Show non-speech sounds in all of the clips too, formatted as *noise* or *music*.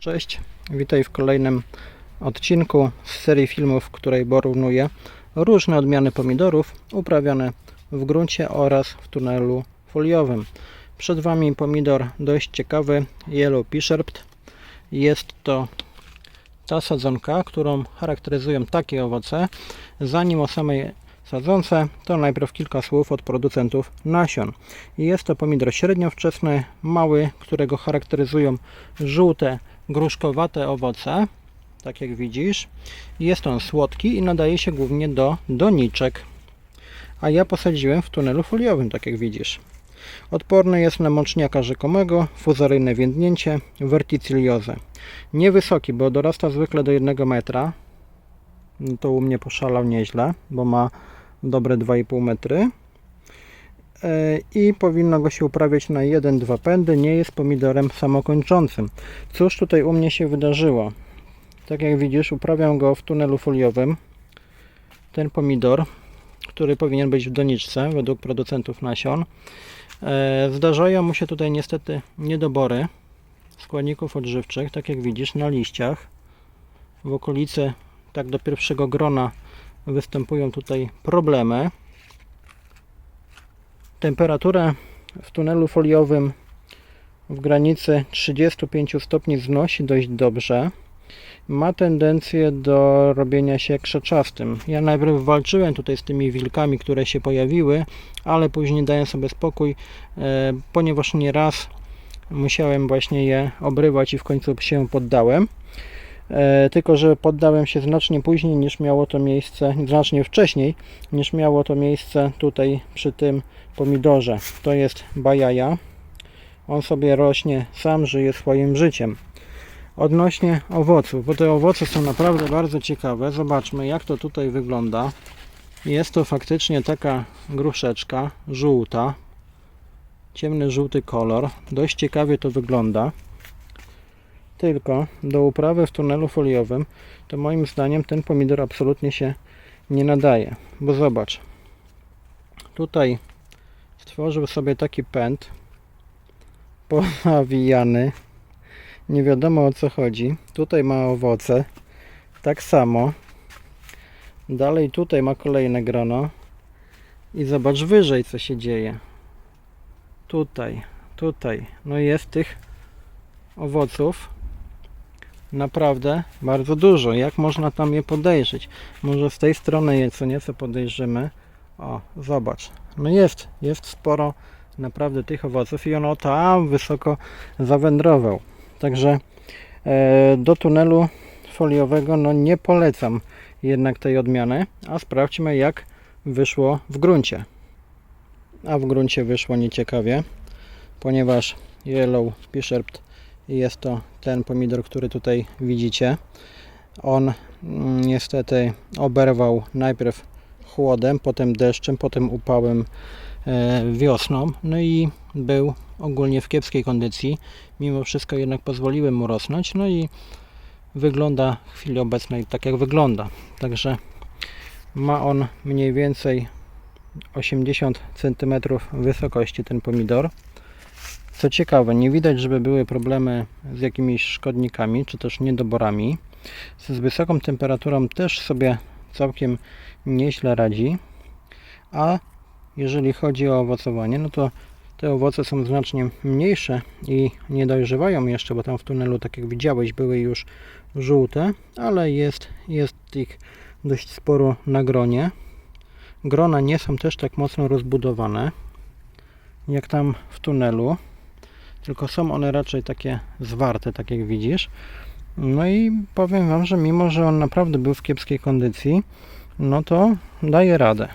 Cześć, witaj w kolejnym odcinku z serii filmów, w której porównuję różne odmiany pomidorów uprawiane w gruncie oraz w tunelu foliowym. Przed Wami pomidor dość ciekawy, Yellow Pisherpt. Jest to ta sadzonka, którą charakteryzują takie owoce. Zanim o samej sadzonce, to najpierw kilka słów od producentów nasion. Jest to pomidor średniowczesny, mały, którego charakteryzują żółte, gruszkowate owoce, tak jak widzisz. Jest on słodki i nadaje się głównie do doniczek. A ja posadziłem w tunelu foliowym, tak jak widzisz. Odporny jest na mączniaka rzekomego, fuzaryjne więdnięcie, wertyciliozę. Niewysoki, bo dorasta zwykle do 1 metra. No To u mnie poszalał nieźle, bo ma dobre 2,5 metry. E, I powinno go się uprawiać na 1-2 pędy. Nie jest pomidorem samokończącym. Cóż tutaj u mnie się wydarzyło? Tak jak widzisz, uprawiam go w tunelu foliowym. Ten pomidor, który powinien być w doniczce według producentów nasion. E, Zdarzają mu się tutaj niestety niedobory składników odżywczych, tak jak widzisz na liściach. W okolicy tak do pierwszego grona występują tutaj problemy. Temperaturę w tunelu foliowym w granicy 35 stopni znosi dość dobrze. Ma tendencję do robienia się krzaczastym. Ja najpierw walczyłem tutaj z tymi wilkami, które się pojawiły, ale później dałem sobie spokój, e, ponieważ nieraz musiałem właśnie je obrywać i w końcu się poddałem. E, tylko, że poddałem się znacznie później niż miało to miejsce, znacznie wcześniej niż miało to miejsce tutaj przy tym pomidorze. To jest bajaja. On sobie rośnie, sam żyje swoim życiem. Odnośnie owoców, bo te owoce są naprawdę bardzo ciekawe. Zobaczmy, jak to tutaj wygląda. Jest to faktycznie taka gruszeczka żółta, ciemny żółty kolor. Dość ciekawie to wygląda. Tylko do uprawy w tunelu foliowym to moim zdaniem ten pomidor absolutnie się nie nadaje. Bo zobacz, tutaj stworzył sobie taki pęd *laughs* ponawijany. Nie wiadomo o co chodzi. Tutaj ma owoce. Tak samo. Dalej tutaj ma kolejne grono. I zobacz wyżej co się dzieje. Tutaj, tutaj. No jest tych owoców naprawdę bardzo dużo. Jak można tam je podejrzeć? Może z tej strony je co nieco podejrzymy. O, zobacz. No jest, jest sporo naprawdę tych owoców i ono tam wysoko zawędrował. Także e, do tunelu foliowego no nie polecam jednak tej odmiany, a sprawdźmy jak wyszło w gruncie. A w gruncie wyszło nieciekawie, ponieważ Yellow Pisherpt jest to ten pomidor, który tutaj widzicie. On mm, niestety oberwał najpierw chłodem, potem deszczem, potem upałem e, wiosną. No i był ogólnie w kiepskiej kondycji. Mimo wszystko jednak pozwoliłem mu rosnąć. No i wygląda w chwili obecnej tak jak wygląda. Także ma on mniej więcej 80 cm wysokości ten pomidor. Co ciekawe, nie widać, żeby były problemy z jakimiś szkodnikami czy też niedoborami. Z wysoką temperaturą też sobie całkiem nieźle radzi. A jeżeli chodzi o owocowanie, no to te owoce są znacznie mniejsze i nie dojrzewają jeszcze, bo tam w tunelu, tak jak widziałeś, były już żółte, ale jest, jest ich dość sporo na gronie. Grona nie są też tak mocno rozbudowane jak tam w tunelu tylko są one raczej takie zwarte, tak jak widzisz. No i powiem Wam, że mimo, że on naprawdę był w kiepskiej kondycji, no to daje radę.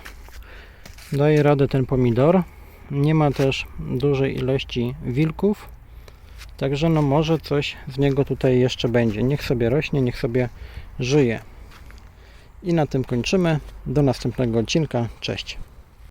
Daje radę ten pomidor. Nie ma też dużej ilości wilków, także no może coś z niego tutaj jeszcze będzie. Niech sobie rośnie, niech sobie żyje. I na tym kończymy. Do następnego odcinka. Cześć.